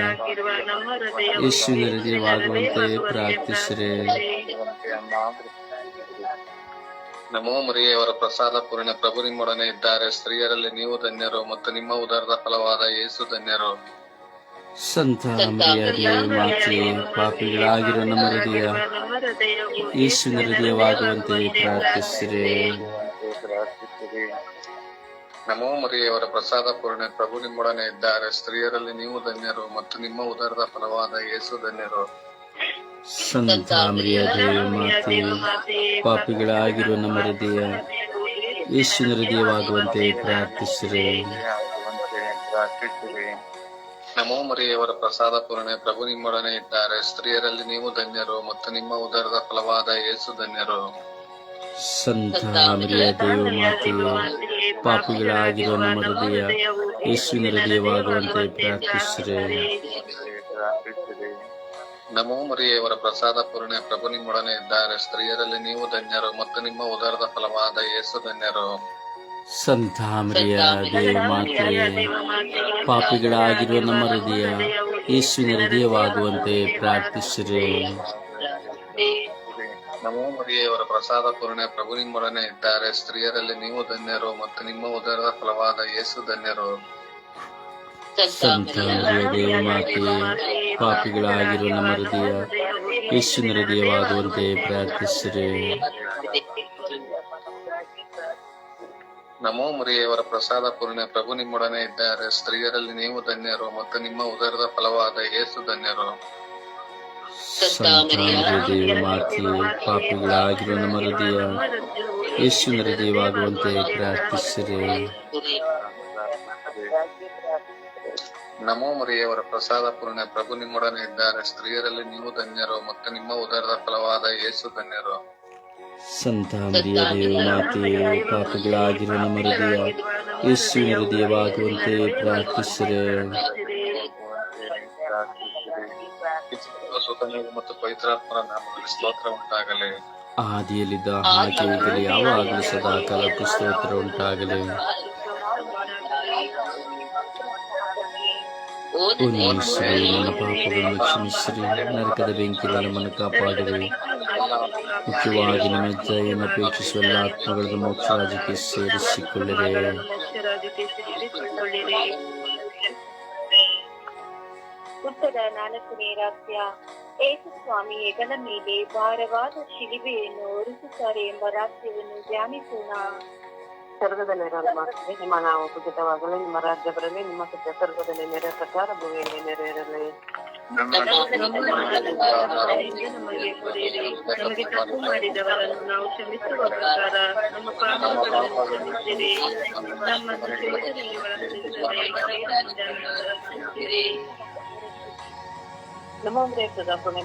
ಯೇಸುವಿನ ಹೃದಯವಾಗುವಂತೆ ಪ್ರಾರ್ಥಿಸಿರೆ. ನಮೋ ಮರಿಯವರ ಪ್ರಸಾದ ಪೂರ್ಣ. ಪ್ರಭು ನಿಮ್ಮೊಡನೆ ಇದ್ದಾರೆ. ಸ್ತ್ರೀಯರಲ್ಲಿ ನೀವು ಧನ್ಯರು ಮತ್ತು ನಿಮ್ಮ ಉದರದ ಫಲವಾದ ಯೇಸು ಧನ್ಯರು. ಸಂತ ಮರಿಯ ದೇವಮಾತೆಯೇ ಪಾಪಿಗಳಾಗಿರೋ ನಮ್ಮ ಹೃದಯ. ಯೇಸುವಿನ ಹೃದಯವಾಗುವಂತೆ ಪ್ರಾರ್ಥಿಸಿರೆ. ನಮೋ ಮರಿಯವರ ಪ್ರಸಾದ ಪೂರ್ಣೆ ಪ್ರಭು ನಿಮ್ಮೊಡನೆ ಇದ್ದಾರೆ. ಸ್ತ್ರೀಯರಲ್ಲಿ ನೀವು ಧನ್ಯರು ಮತ್ತು ನಿಮ್ಮ ಉದರದ ಫಲವಾದ ಯೇಸು ಧನ್ಯರು. ಸಂತ ಮರಿಯ ಮಾತೆ ಪಾಪಿಗಳಾಗಿರೋ ನಮ್ಮ ಹೃದಯ. ಯೇಸುವಿನ ಹೃದಯವಾಗುವಂತೆ ಪ್ರಾರ್ಥಿಸಿರಿ. ಪ್ರಾರ್ಥಿಸಿರಿ. ನಮೋ ಮರಿಯವರ ಪ್ರಸಾದ ಪೂರ್ಣೆ ಪ್ರಭು ನಿಮ್ಮೊಡನೆ ಇದ್ದಾರೆ. ಸ್ತ್ರೀಯರಲ್ಲಿ ನೀವು ಧನ್ಯರು ಮತ್ತು ನಿಮ್ಮ ಉದರದ ಫಲವಾದ ಯೇಸು ಧನ್ಯರು. ಸಂತ ಮರಿಯ ದೇವಮಾತೆಯೇ ಪಾಪಿಗಳಾಗಿರೋ ನಮ್ಮ ಹೃದಯ ಯೇಸುವಿನ ಹೃದಯವಾಗುವಂತೆ ಪ್ರಾರ್ಥಿಸಿರೆ. ನಮೋ ಮರಿಯವರ ಪ್ರಸಾದ ಪೂರ್ಣೆ ಪ್ರಭು ನಿಮ್ಮೊಡನೆ ಇದ್ದಾರೆ. ಸ್ತ್ರೀಯರಲ್ಲಿ ನೀವು ಧನ್ಯರು ಮತ್ತು ನಿಮ್ಮ ಉದರದ ಫಲವಾದ ಯೇಸು ಧನ್ಯರು. ಸಂತ ದೇವ ದೇವಮಾತೆಯೇ ಪಾಪಿಗಳಾಗಿರುವ ನಮ್ಮ ಹೃದಯ ಯೇಸುವಿನ ಹೃದಯವಾಗುವಂತೆ ಪ್ರಾರ್ಥಿಸಿರಿ. ನಮೋ ಮರಿಯವರ ಪ್ರಸಾದ ಪೂರ್ಣ ಪ್ರಭು ನಿಮ್ಮೊಡನೆ ಇದ್ದಾರೆ. ಸ್ತ್ರೀಯರಲ್ಲಿ ನೀವು ಧನ್ಯರು ಮತ್ತು ನಿಮ್ಮ ಉದರದ ಫಲವಾದ ಯೇಸು ಧನ್ಯರು. ಸಂತ ಮರಿಯ ದೇವಮಾತೆಯೇ ಪಾಪಿಗಳಾಗಿರುವ ನಮ್ಮ ಹೃದಯ ಯೇಸುವಿನ ಹೃದಯವಾಗುವಂತೆ ಪ್ರಾರ್ಥಿಸಿರೆ. ನಮೋ ಮುರಿಯವರ ಪ್ರಸಾದ ಪೂರ್ಣ ಪ್ರಭು ನಿಮ್ಮೊಡನೆ ಇದ್ದಾರೆ. ಸ್ತ್ರೀಯರಲ್ಲಿ ನೀವು ಧನ್ಯರು ಮತ್ತು ನಿಮ್ಮ ಉದರದ ಫಲವಾದ ಏಸು ಧನ್ಯರು. ಸಂತ ಮರಿಯ ದೇವಮಾತೆಯೇ ಪಾಪಿಗಳಾಗಿರುವ ನಮ್ಮ ಹೃದಯ ಯೇಸುವಿನ ಹೃದಯವಾಗುವಂತೆ ಪ್ರಾರ್ಥಿಸಿರೆ. ನಮೋ ಮುರಿಯವರ ಪ್ರಸಾದ ಪೂರ್ಣ ಪ್ರಭು ನಿಮ್ಮೊಡನೆ ಇದ್ದಾರೆ. ಸ್ತ್ರೀಯರಲ್ಲಿ ನೀವು ಧನ್ಯರು ಮತ್ತು ನಿಮ್ಮ ಉದರದ ಫಲವಾದ ಏಸು ಧನ್ಯರು. ಸಂತ ಮರಿಯ ದೇವಮಾತೆಯೇ ಪಾಪಗಳಾಗಿರುವ ನಮ್ಮ ಹೃದಯ ಯೇಸುವಿನ ಹೃದಯವಾಗುವಂತೆ ಪ್ರಾರ್ಥಿಸಿರೆ ಮತ್ತು ಪವಿತ್ರಾತ್ಮರ ನಾಮದಲ್ಲಿ ಸ್ತೋತ್ರ ಉಂಟಾಗಲಿ ಆದಿಯಲ್ಲಿದ್ದ ಹಾಗೆ ಯಾವ ಯಾವಾಗಲೂ ಸದಾ ಕಾಲಕ್ಕೂ ಸ್ತೋತ್ರ ಉಂಟಾಗಲಿ. ಓ ನನ್ನ ಪಾಪಗಳನ್ನು ಕ್ಷಮಿಸಿರಿ. ನರಕದ ಬೆಂಕಿಯಿಂದ ನಮ್ಮನ್ನು ಕಾಪಾಡಿರಿ. ಮುಖ್ಯವಾಗಿ ನಿಮ್ಮ ಜಯವನ್ನು ಅಪೇಕ್ಷಿಸುವ ಎಲ್ಲ ಆತ್ಮಗಳನ್ನು ಮೋಕ್ಷ ರಾಜ್ಯಕ್ಕೆ ಸೇರಿಸಿಕೊಳ್ಳಿರಿ. ಉತ್ತರ ನಾಲ್ಕನೇ ರಹಸ್ಯ ಏಸು ಹೆಗಲ ಮೇಲೆ ಭಾರವಾದ ಶಿಲಿಬೆಯನ್ನು ಹೊರಿಸುತ್ತಾರೆ ಎಂಬ ರಹಸ್ಯವನ್ನು ಧ್ಯಾನಿಸೋಣ. ಸ್ವರ್ಗದಲ್ಲಿರೋ ನಮ್ಮ ತಂದೆ, ನಿಮ್ಮ ನಾವು ಪೂಜಿತವಾಗಲಿ ನಿಮ್ಮ ರಾಜ್ಯ ಬರಲಿ ನಿಮ್ಮ ಸತ್ಯ ಸ್ವರ್ಗದಲ್ಲಿ ನೆರೆ ಪ್ರಕಾರ ಭೂಮಿಯಲ್ಲಿ ನೆರವೇರಲಿ ನಮಗೆ ಕೊಡಿರಿ ನಮಗೆ ತಪ್ಪು ಮಾಡಿದವರನ್ನು ನಾವು ಕ್ಷಮಿಸುವ ಪ್ರಕಾರ ನಮ್ಮ ಪಾಪಗಳನ್ನು ಕ್ಷಮಿಸಿರಿ ನಮ್ಮನ್ನು ಕೈಯಿಂದ ರಕ್ಷಿಸಿರಿ ನಮ್ಮ ದೇಶದ ಪುಣ್ಯ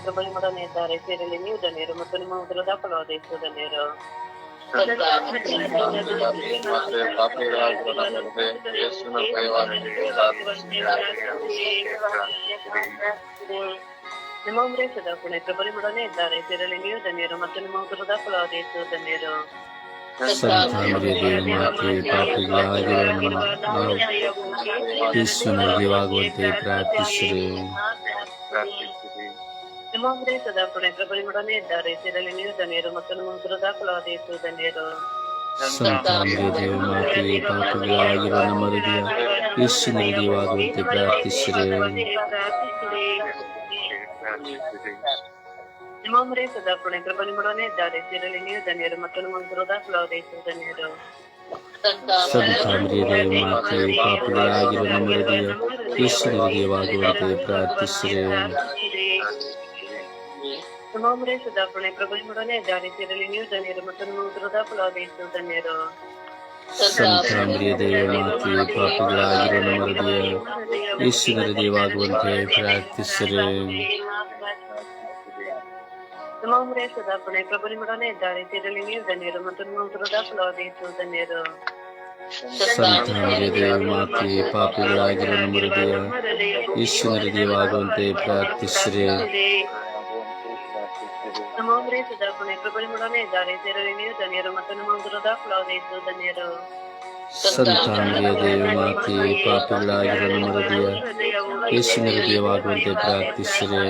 ಇದ್ದಾರೆ ಸೇರಲಿ ನೀವು ಧನ್ಯರು ಮತ್ತು ನಿಮ್ಮ ಉದರದ ಫಲವಾದ ಯೇಸು ಧನ್ಯರು ಮತ್ತೆ ಪಾಪಿಗಳಾಗಿರುವ ನಮ್ಮ ಹೃದಯ ಯೇಸುವಿನ ಭಯವಾಗಲಿ ನಿಮ್ಮ ದೇಶದ ಪುಣ್ಯ ಪ್ರಬಲಿ ಮೊಡನೆ ಇದ್ದಾರೆ ಸೇರಲಿ ನೀವು ಧನ್ಯರು ಮತ್ತು ನಿಮ್ಮ ಉದರದ ಫಲವಾದ ಯೇಸು ಧನ್ಯರು ಸಂತ ಮರಿಯ ದೇವಮಾತೆ ಪಾಪಿಗಳಾಗಿರುವ ನಮ್ಮ ಯೇಸುವಿನ ಹೃದಯವಾಗುವಂತೆ ಪ್ರಾರ್ಥಿಸಿರಿ ಪ್ರಾರ್ಥಿಸಿರಿ ನಿಮ್ಮ ದೇಶದ ಪ್ರಭುಗಳೊಡನೆ ಇದ್ದಾರೆ. ಇದರಲ್ಲಿ ನೀವು ಧನ್ಯರು ಮತ್ತು ನಿಮ್ಮ ಉದರದ ಫಲವಾದ ಯೇಸು ಧನ್ಯರು ಸಂತ ಮರಿಯ ದೇವಮಾತೆ ಪಾಪಿಗಳಾಗಿರುವ ನಮ್ಮ ಹೃದಯ. ಯೇಸುವಿನ ಹೃದಯವಾಗುವಂತೆ ಪ್ರಾರ್ಥಿಸಿರಿ. ಪ್ರಬಲಿ ಮೊಡನೆ ಇದ್ದಾರೆ. ಸೇರಲಿ ನೀವು ಧನ್ಯರು ಮತ್ತು ನಿಮ್ಮ ಉದರದ ಫಲವಾದ ಯೇಸು ಧನ್ಯರು ಸಂತ ಮರಿಯ ದೇವಮಾತೆ ನಮ್ಮ ಹೃದಯ. ಯೇಸುವಿನ ಹೃದಯವಾಗುವಂತೆ ಪ್ರಾರ್ಥಿಸಿರಿ. ನಿಮ್ಮ ದೇಶದ ಪುಣ್ಯ ಪ್ರಬಲಿ ಮೊಡನೆ ಇದ್ದಾರೆ ಸೇರಲಿ ನೀವು ಧನ್ಯರು ಮತ್ತು ನಿಮ್ಮ ಯೇಸು ಧನ್ಯರು ಸಂತಾಂಬ್ರಿಯ ದೇವ ಮಾತೆ ಪಾಪಿಗಳಾಗಿರೋ ನಮ್ಮ ಹೃದಯ ಯೇಸುವಿನ ಹೃದಯವಾಗುವಂತೆ ಪ್ರಾರ್ಥಿಸಿರಿ ನಮ್ಮವರೇ ಸದಾಪಣೆ ಪ್ರಭು ನಿಮ್ಮೊಡನೆ ಇದ್ದಾರೆ ತಿರಲಿ ನೀವು ಧನ್ಯರು ಮತ್ತು ನಿಮ್ಮ ಫಲವಾದ ಧನ್ಯರು ಸಂತಾಂಬ್ರಿಯ ದೇವ ಮಾತೆ ಪಾಪಿಗಳಾಗಿರೋ ನಮ್ಮ ಹೃದಯ ಯೇಸುವಿನ ಹೃದಯವಾಗುವಂತೆ ಪ್ರಾರ್ಥಿಸಿರಿ ನಮ್ಮವರೇ ಸದಾಪಣೆ ಪ್ರಭು ನಿಮ್ಮೊಡನೆ ಇದ್ದಾರೆ ತಿರಲಿ ನೀವು ಧನ್ಯರು ಮತ್ತು ನಿಮ್ಮ ಉದರದ ಫಲವಾದ ಧನ್ಯರು ಸಂತಾಂಬ್ರಿಯ ದೇವ ಮಾತೆ ಪಾಪಿಗಳಾಗಿರೋ ನಮ್ಮ ಹೃದಯ ಯೇಸುವಿನ ಹೃದಯವಾಗುವಂತೆ ಪ್ರಾರ್ಥಿಸಿರಿ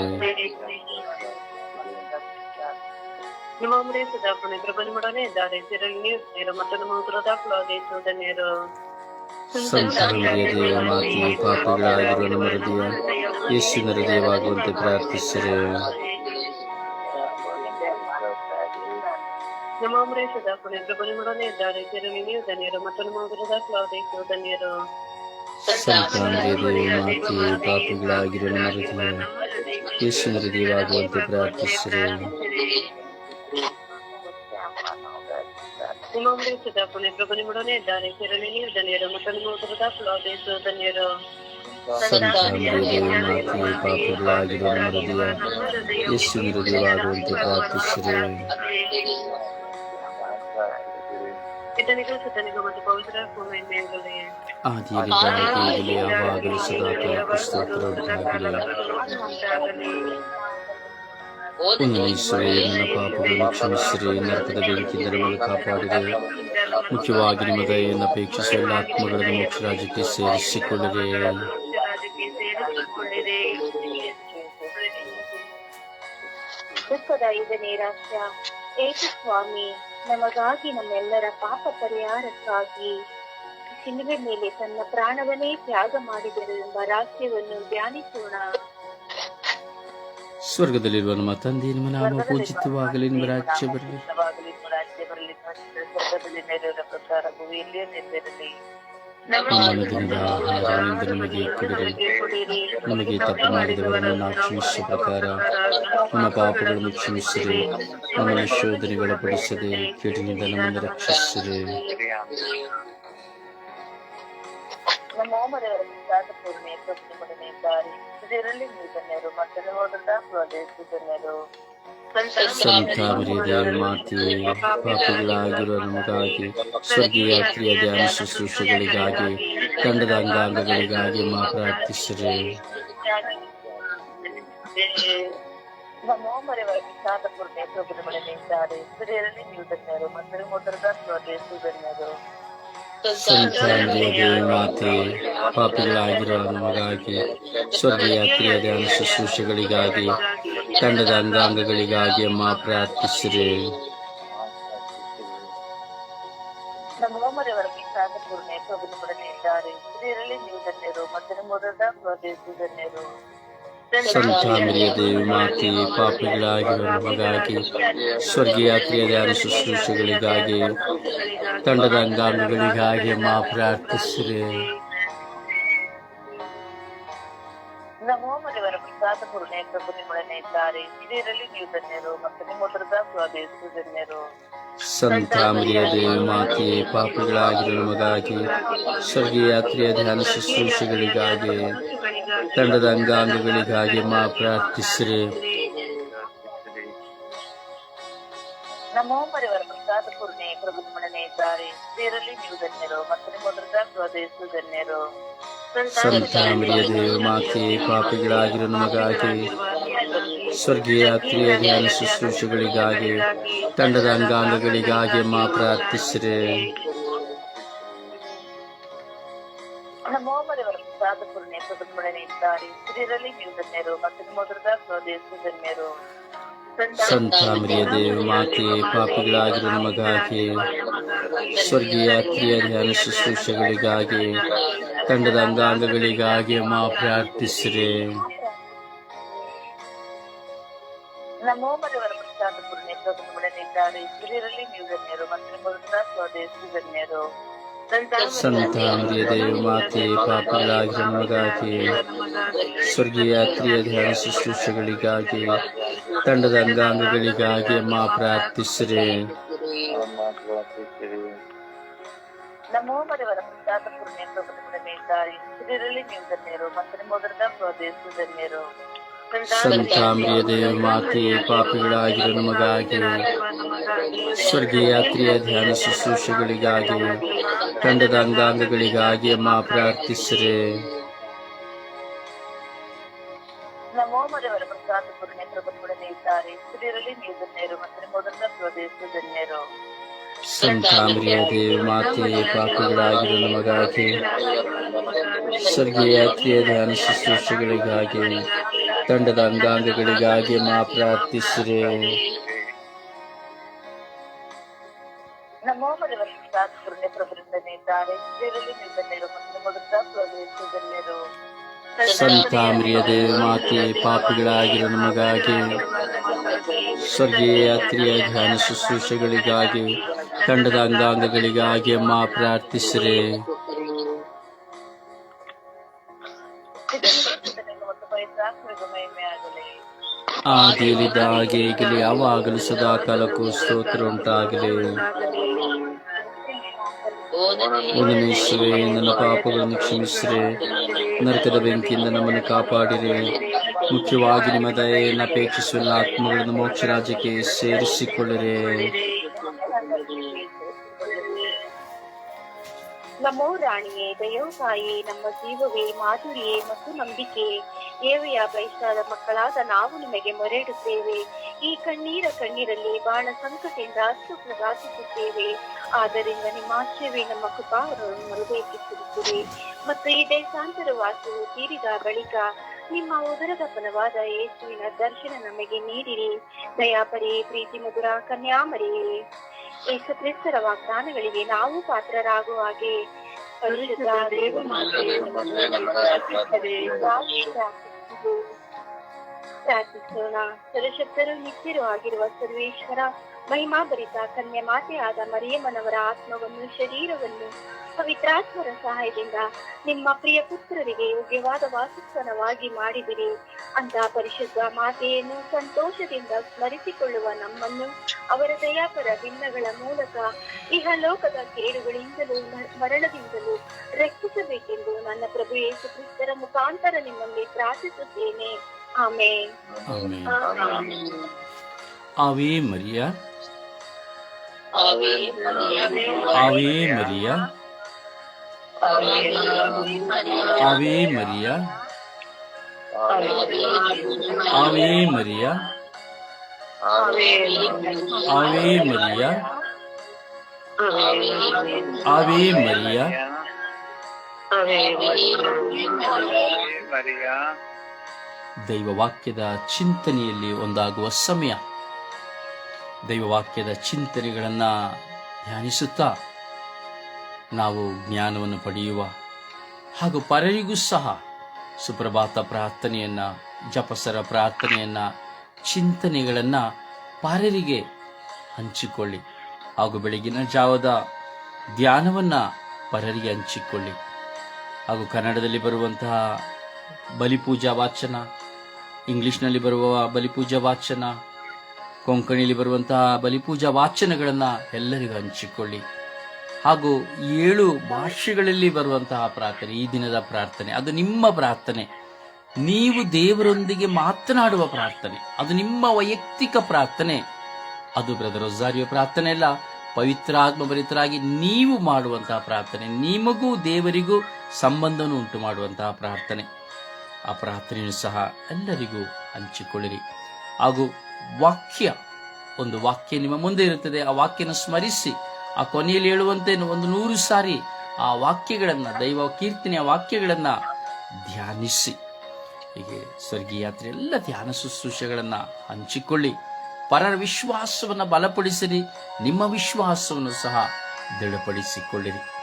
ನಮ್ಮವರೇ ಸದಾಪಣೆ ಪ್ರಭು ನಿಮ್ಮೊಡನೆ ಇದ್ದಾರೆ ತಿರಲಿ ನೀವು ಧನ್ಯರು ಮತ್ತು ನಿಮ್ಮ ಉದರದ ಫಲವಾದ ಧನ್ಯರು ಸಂತಾಂಬ್ರಿಯ ದೇವ ಮಾತೆ ಪಾಪಿಗಳಾಗಿರೋ ನಮ್ಮ ಹೃದಯ ಯೇಸುವಿನ ಹೃದಯವಾಗುವಂತೆ ಪ್ರಾರ್ಥಿಸಿರಿ ನಮ್ಮವರೇ ಸದಾಪಣೆ ಪ್ರಭು ನಿಮ್ಮೊಡನೆ ಇದ್ದಾರೆ ತಿರಲಿ ನೀವು ಧನ್ಯರು ಮತ್ತು ನಿಮ್ಮ ಉದರದ ಫಲವಾದ ಧನ್ಯರು ಸಂತಾಂಬ್ರಿಯ ದೇವ ಮಾತೆ ಪಾಪಿಗಳಾಗಿರೋ ನಮ್ಮ ಹೃದಯ ಯೇಸುವಿನ ಹೃದಯವಾಗುವಂತೆ ಪ್ರಾರ್ಥಿಸಿರಿ ನಿಮ್ಮವರೇ ಸದಾಪಣೆ ಪ್ರಭು ನಿಮ್ಮೊಡನೆ ಇದ್ದಾರೆ ತಿರಲಿ ನೀವು ಧನ್ಯರು ಮತ್ತು ನಿಮ್ಮ ಉದರದ ಫಲವಾದ ಧನ್ಯರು ಸಂತಾಂಬ್ರಿಯ ದೇವ ಮಾತೆ ಪಾಪಿಗಳಾಗಿರೋ ನಮ್ಮ ಹೃದಯ ಯೇಸುವಿನ ಹೃದಯವಾಗುವಂತೆ ಪ್ರಾರ್ಥಿಸಿರಿ ನನ್ನ ಪಾಪಗಳನ್ನು ಕ್ಷಮಿಸಿರಿ ನರಕದ ಬೆಂಕಿಯಿಂದ ನಮ್ಮನ್ನು ಕಾಪಾಡಿರಿ ಮುಖ್ಯವಾಗಿ ನಿಮ್ಮ ದಯೆಯನ್ನು ಅಪೇಕ್ಷಿಸುವ ಎಲ್ಲ ಆತ್ಮಗಳನ್ನು ಮೋಕ್ಷ ರಾಜ್ಯಕ್ಕೆ ಸೇರಿಸಿಕೊಳ್ಳಿರಿ ದುಃಖದ ಐದನೇ ರಹಸ್ಯ ಏಸು ಸ್ವಾಮಿ ನಮಗಾಗಿ ನಮ್ಮೆಲ್ಲರ ಪಾಪ ಪರಿಹಾರಕ್ಕಾಗಿ ಶಿಲುವೆ ಮೇಲೆ ತನ್ನ ಪ್ರಾಣವನ್ನೇ ತ್ಯಾಗ ಮಾಡಿದರು ಎಂಬ ರಾಜ್ಯವನ್ನು ಧ್ಯಾನಿಸೋಣ. ಸ್ವರ್ಗದಲ್ಲಿರುವ ನಮ್ಮ ತಂದೆ ನಿಮ್ಮ ನಾಮ ಪೂಜಿತವಾಗಲಿ ನಿಮ್ಮ ರಾಜ್ಯ ಬರಲಿ. ಸ್ವರ್ಗದಲ್ಲಿ ನೆರವೇರ ಪ್ರಕಾರ ಭೂಮಿಯಲ್ಲಿಯೂ ನೆರವೇರಲಿ. ನಮ್ಮ ದಿನದ ಆಹಾರವನ್ನು ನಮಗೆ ಕೊಡಿರಿ ನಮಗೆ ತಪ್ಪು ಮಾಡಿದವರನ್ನು ನಾವು ಕ್ಷಮಿಸುವ ಪ್ರಕಾರ ನಮ್ಮ ಪಾಪಗಳನ್ನು ಕ್ಷಮಿಸಿರಿ ನಮ್ಮನ್ನು ಶೋಧನೆಗಳ ಪಡಿಸದೆ ಕೆಡಿನಿಂದ ನಮ್ಮನ್ನು ರಕ್ಷಿಸಿರಿ ನಮ್ಮ ಓಮರವರ ವಿಶ್ವಾಸ ಪೂರ್ಣೆ ಪ್ರಶ್ನೆ ಇದ್ದಾರೆ ಇದರಲ್ಲಿ ನೀವು ಧನ್ಯರು ಮತ್ತೆ ಹೋದ ಸ್ವದೇಶಿ ಧನ್ಯರು ಸಂತಾಮರಿಯ ದೇವ ಮಾತೆ ಪಾಪಿಗಳಾಗಿರುವ ನಮಗಾಗಿ ಸ್ವರ್ಗೀಯ ಕ್ರಿಯ ಧ್ಯಾನ ಶುಶ್ರೂಷೆಗಳಿಗಾಗಿ ತಂಡದ ಅಂಗಾಂಗಗಳಿಗಾಗಿ ಮಾ ಪ್ರಾರ್ಥಿಸಿರಿ ನಮ್ಮ ಓಮರವರ ವಿಶ್ವಾಸ ಪೂರ್ಣೆ ಪ್ರಭು ಇದ್ದಾರೆ ಇದರಲ್ಲಿ ನೀವು ಧನ್ಯರು ಮತ್ತೆ ಹೋದ ಸ್ವದೇಶಿ ಧನ್ಯರು ಸಂತಾಮರಿಯ ದೇವ ಮಾತೆ ಪಾಪಿಗಳಾಗಿರುವ ನಮಗಾಗಿ ಸ್ವರ್ಗೀಯ ಕ್ರಿಯ ಧ್ಯಾನ ಶುಶ್ರೂಷೆಗಳಿಗಾಗಿ, ತಂಡದ ಅಂಗಾಂಗಗಳಿಗಾಗಿ ಮಾ ಪ್ರಾರ್ಥಿಸಿರಿ. ನಮ್ಮ ಓಮರವರ ವಿಶ್ವಾಸ ಪೂರ್ಣೆ ಪ್ರಭು ಇದ್ದಾರೆ ಇದರಲ್ಲಿ ನೀವು ಧನ್ಯರು, ಮತ್ತೆ ಹೋದ ಸ್ವದೇಶಿ ಧನ್ಯರು ಸಂತಾಮರಿಯ ದೇವಿ ಮಾತೆ ಪಾಪಿಗಳಾಗಿರುವ ನಮಗಾಗಿ ಸ್ವರ್ಗೀಯ ಕ್ರಿಯ ಧ್ಯಾನ ಶುಶ್ರೂಷೆಗಳಿಗಾಗಿ ತಂಡದ ಅಂಗಾಂಗಗಳಿಗಾಗಿ ಮಾ ಪ್ರಾರ್ಥಿಸಿರಿ. ನಮೋಮರಿವರ ವಿಶ್ವಾಸ ಪೂರ್ಣೆ ಪ್ರಭು ನಿಮ್ಮೊಡನೆ ಇದ್ದಾರೆ. ಇದರಲ್ಲಿ ನೀವು ಧನ್ಯರು ಮತ್ತು ನಿಮ್ಮ ಸ್ವದೇಶಿ ಧನ್ಯರು. ಸಂತಾಮರಿಯ ದೇವಿ ಮಾತೆ ಪಾಪಿಗಳಾಗಿರುವ ನಮಗಾಗಿ ಸ್ವರ್ಗೀಯ ಕ್ರಿಯ ಧ್ಯಾನ ಶುಶ್ರೂಷೆಗಳಿಗಾಗಿ ತಂಡದ ಅಂಗಾಂಗಗಳಿಗಾಗಿ ಮಾ ಪ್ರಾರ್ಥಿಸಿರಿ. ನಮೋಮರಿವರ ಪ್ರಸಾದ ಪೂರ್ಣೆ ಪ್ರಭು ನಿಮ್ಮೊಡನೆ ಇದ್ದಾರೆ. ಇದರಲ್ಲಿ ನೀವು ಧನ್ಯರು ಮತ್ತು ನಿಮ್ಮ ಸ್ವದೇಶಿ ಧನ್ಯರು. ಸಂತಾಮರಿಯ ದೇವ ಮಾತೆ, ಪಾಪಿಗಳಾಗಿರೋ ನಮಗಾಗಿ, ಸ್ವರ್ಗೀಯ ಕ್ರಿಯ ಧ್ಯಾನ ಶುಶ್ರೂಷೆಗಳಿಗಾಗಿ ತಂಡದ ಅಂಗಾಂಗಗಳಿಗಾಗಿ ಮಾ ಪ್ರಾರ್ಥಿಸಿರಿ. ಪ್ರಭು ನಿಮ್ಮೊಡನೆ ಇದ್ದಾರೆ ಸ್ತ್ರೀರಲ್ಲಿ ನೀವು ಧನ್ಯರು ಮತ್ತು ನಿಮ್ಮ ಸ್ವದೇಶಿ ಧನ್ಯರು ಸಂತಾಮರಿಯ ದೇವಿ ಮಾತೆ ಪಾಪಿಗಳಾಗಿರುವ ನಮಗಾಗಿ ಸ್ವರ್ಗೀಯ ಕ್ರಿಯ ಧ್ಯಾನ ಶುಶ್ರೂಷೆಗಳಿಗಾಗಿ ತಂಡದ ಅಂಗಾಂಗಗಳಿಗಾಗಿ ಮಾ ಪ್ರಾರ್ಥಿಸಿರಿ ನಮೋಮರಿವರ ಸಂತಾಮರಿಯ ದೇವಿ ಮಾತೆ ಪಾಪಿಗಳಾಗಿರುವ ನಮಗಾಗಿ ಸ್ವರ್ಗೀಯ ಕ್ರಿಯ ಧ್ಯಾನ ಶುಶ್ರೂಷೆಗಳಿಗಾಗಿ, ತಂಡದ ಅಂಗಾಂಗಗಳಿಗಾಗಿ ಮಾ ಪ್ರಾರ್ಥಿಸಿರಿ. ನಮ್ಮ ಪ್ರಸಾದ ಪುಣ್ಯ ನೀವು ಧನ್ಯರು ಮತ್ತು ನಿಮ್ಮ ಉದರದ ಪ್ರದೇಶ ಧನ್ಯರು ಸಂತಾಮ್ರಿಯ ದೇವ ಮಾತೆಯೇ ಪಾಪಿಗಳಾಗಿರೋ ನಮಗಾಗಿ ಸ್ವರ್ಗೀಯ ಯಾತ್ರೆಯ ಧ್ಯಾನ ಶುಶ್ರೂಷೆಗಳಿಗಾಗಿ ತಂಡದ ಅಂಗಾಂಗಗಳಿಗಾಗಿ ಅಮ್ಮ ಪ್ರಾರ್ಥಿಸ್ರೆ. ಸಂತಾಮ್ರಿಯ ದೇವ ಮಾತೆಯೇ ಪಾಪಿಗಳಾಗಿರೋ ನಮಗಾಗಿ ಸ್ವರ್ಗೀಯ ಯಾತ್ರೆಯ ಧ್ಯಾನ ಶುಶ್ರೂಷೆಗಳಿಗಾಗಿ ತಂಡದ ಅಂಗಾಂಗಗಳಿಗಾಗಿ ಮಾ ಪ್ರಾರ್ಥಿಸಿರಿ. ಸಂತಾಮ್ರಿಯ ದೇವ ಮಾತೆ ಪಾಪಿಗಳಾಗಿರೋ ನಮಗಾಗಿ. ಸ್ವರ್ಗೀಯ ಯಾತ್ರೆಯ ಧ್ಯಾನ ಶುಶ್ರೂಷೆಗಳಿಗಾಗಿ ತಂಡದ ಅಂಗಾಂಗಗಳಿಗಾಗಿ ಮಾ ಪ್ರಾರ್ಥಿಸಿರೆ. ಆದಿಯಲ್ಲಿದ್ದ ಹಾಗೆ ಈಗಲೇ ಯಾವಾಗಲೂ ಸದಾ ಕಾಲಕ್ಕೂ ಸ್ತೋತ್ರ ಉಂಟಾಗಲಿ ಒಂದನೇಶ್ವರೇ ನನ್ನ ಪಾಪಗಳನ್ನು ಕ್ಷಮಿಸ್ರೆ. ನರಕದ ಬೆಂಕಿಯಿಂದ ನಮ್ಮನ್ನು ಕಾಪಾಡಿರಿ. ಮುಖ್ಯವಾಗಿ ನಿಮ್ಮ ದಯೆಯನ್ನು ಅಪೇಕ್ಷಿಸುವ ಆತ್ಮಗಳನ್ನು ಮೋಕ್ಷ ರಾಜ್ಯಕ್ಕೆ ಸೇರಿಸಿಕೊಳ್ಳಿರಿ. ನಮೋ ರಾಣಿಯೇ ದಯೋತಾಯಿ ನಮ್ಮ ಜೀವವೇ ಮಾಧುರಿಯೇ ಮತ್ತು ನಂಬಿಕೆ. ಏವೆಯ ಬಯಸಾದ ಮಕ್ಕಳಾದ ನಾವು ನಿಮಗೆ ಮೊರೆಯಿಡುತ್ತೇವೆ. ಈ ಕಣ್ಣೀರ ಕಣ್ಣೀರಲ್ಲಿ ಬಾಳ ಸಂಕಟದಿಂದ ಅಷ್ಟು ಪ್ರಾರ್ಥಿಸುತ್ತೇವೆ ಆದ್ದರಿಂದ ನಿಮ್ಮ ಆಶ್ರಯವೇ ನಮ್ಮ ಕೃಪಾವರವನ್ನು ಮರುಬೇಕಿಸಿರುತ್ತದೆ ಮತ್ತು ಈ ದೇಶಾಂತರ ವಾಸವು ತೀರಿದ ಬಳಿಕ ನಿಮ್ಮ ಉದರದ ಫಲವಾದ ಯೇಸುವಿನ ದರ್ಶನ ನಮಗೆ ನೀಡಿರಿ. ದಯಾಪರಿ ಪ್ರೀತಿ ಮಧುರ ಕನ್ಯಾಮರಿ ಯೇಸು ಕ್ರಿಸ್ತರ ವಾಗ್ದಾನಗಳಿಗೆ ನಾವು ಪಾತ್ರರಾಗುವ ಹಾಗೆ ಪರಿಶುದ್ಧ ದೇವಮಾತೆಯೇ ನಮ್ಮನ್ನು ಸರ್ವಶಕ್ತರು ನಿತ್ಯರು ಆಗಿರುವ ಸರ್ವೇಶ್ವರ ಮಹಿಮಾಭರಿತ ಕನ್ಯೆ ಮಾತೆಯಾದ ಮರಿಯಮ್ಮನವರ ಆತ್ಮವನ್ನು ಶರೀರವನ್ನು ಪವಿತ್ರಾತ್ಮರ ಸಹಾಯದಿಂದ ನಿಮ್ಮ ಪ್ರಿಯ ಪುತ್ರರಿಗೆ ಯೋಗ್ಯವಾದ ವಾಸಸ್ಥಾನವಾಗಿ ಮಾಡಿದಿರಿ. ಅಂತ ಪರಿಶುದ್ಧ ಮಾತೆಯನ್ನು ಸಂತೋಷದಿಂದ ಸ್ಮರಿಸಿಕೊಳ್ಳುವ ನಮ್ಮನ್ನು ಅವರ ದಯಾಪರ ಭಿನ್ನಗಳ ಮೂಲಕ ಇಹಲೋಕದ ಕೇಡುಗಳಿಂದಲೂ ಮ- ಮರಣದಿಂದಲೂ ರಕ್ಷಿಸಬೇಕೆಂದು ನನ್ನ ಪ್ರಭು ಯೇಸು ಕ್ರಿಸ್ತರ ಮುಖಾಂತರ ನಿಮ್ಮಲ್ಲಿ ಪ್ರಾರ್ಥಿಸುತ್ತೇನೆ. ಆಮೇನ್. ಆಮೆನ್. ಆವೇ ಮರಿಯ. ಆವೆ ಮರಿಯಾ ಮರಿಯ ಆವೇ ಮರಿಯ ಆವೇ ಮರಿಯ ಆವೇ ಮರಿಯ ಆವೇ ದೈವ ಮರಿಯ ದೈವವಾಕ್ಯದ ಚಿಂತನೆಯಲ್ಲಿ ಒಂದಾಗುವ ಸಮಯ. ದೈವವಾಕ್ಯದ ಚಿಂತನೆಗಳನ್ನು ಧ್ಯಾನಿಸುತ್ತಾ ನಾವು ಜ್ಞಾನವನ್ನು ಪಡೆಯುವ ಹಾಗೂ ಪರರಿಗೂ ಸಹ ಸುಪ್ರಭಾತ ಪ್ರಾರ್ಥನೆಯನ್ನು, ಜಪಸರ ಪ್ರಾರ್ಥನೆಯನ್ನು, ಚಿಂತನೆಗಳನ್ನು ಪರರಿಗೆ ಹಂಚಿಕೊಳ್ಳಿ. ಹಾಗೂ ಬೆಳಗಿನ ಜಾವದ ಧ್ಯಾನವನ್ನು ಪರರಿಗೆ ಹಂಚಿಕೊಳ್ಳಿ. ಹಾಗೂ ಕನ್ನಡದಲ್ಲಿ ಬರುವಂತಹ ಬಲಿಪೂಜಾ ವಾಚನ, ಇಂಗ್ಲಿಷ್ನಲ್ಲಿ ಬರುವ ಬಲಿಪೂಜಾ ವಾಚನ ಕೊಂಕಣಿಯಲ್ಲಿ ಬರುವಂತಹ ಬಲಿಪೂಜಾ ವಾಚನಗಳನ್ನು ಎಲ್ಲರಿಗೂ ಹಂಚಿಕೊಳ್ಳಿ. ಹಾಗೂ ಏಳು ಭಾಷೆಗಳಲ್ಲಿ ಬರುವಂತಹ ಪ್ರಾರ್ಥನೆ, ಈ ದಿನದ ಪ್ರಾರ್ಥನೆ, ಅದು ನಿಮ್ಮ ಪ್ರಾರ್ಥನೆ. ನೀವು ದೇವರೊಂದಿಗೆ ಮಾತನಾಡುವ ಪ್ರಾರ್ಥನೆ, ಅದು ನಿಮ್ಮ ವೈಯಕ್ತಿಕ ಪ್ರಾರ್ಥನೆ. ಅದು ಬ್ರದರ್ ರೊಸಾರಿಯೋ ಪ್ರಾರ್ಥನೆ ಅಲ್ಲ ಪವಿತ್ರಾತ್ಮ ಭರಿತರಾಗಿ ನೀವು ಮಾಡುವಂತಹ ಪ್ರಾರ್ಥನೆ, ನಿಮಗೂ ದೇವರಿಗೂ ಸಂಬಂಧವನ್ನು ಉಂಟು ಮಾಡುವಂತಹ ಪ್ರಾರ್ಥನೆ. ಆ ಪ್ರಾರ್ಥನೆಯನ್ನು ಸಹ ಎಲ್ಲರಿಗೂ ಹಂಚಿಕೊಳ್ಳಿರಿ. ಹಾಗೂ ವಾಕ್ಯ. ಒಂದು ವಾಕ್ಯ ನಿಮ್ಮ ಮುಂದೆ ಇರುತ್ತದೆ, ಆ ವಾಕ್ಯನ ಸ್ಮರಿಸಿ. ಆ ಕೊನೆಯಲ್ಲಿ ಹೇಳುವಂತೆ ಒಂದು ನೂರು ಸಾರಿ ಆ ವಾಕ್ಯಗಳನ್ನು, ದೈವ ಕೀರ್ತನೆಯ ವಾಕ್ಯಗಳನ್ನು ಧ್ಯಾನಿಸಿ. ಹೀಗೆ ಸ್ವರ್ಗೀಯ ಯಾತ್ರೆ ಎಲ್ಲ ಧ್ಯಾನ ಶುಶ್ರೂಷೆಗಳನ್ನು ಹಂಚಿಕೊಳ್ಳಿ. ಪರರ ವಿಶ್ವಾಸವನ್ನು ಬಲಪಡಿಸಿರಿ, ನಿಮ್ಮ ವಿಶ್ವಾಸವನ್ನು ಸಹ ದೃಢಪಡಿಸಿಕೊಳ್ಳಿರಿ.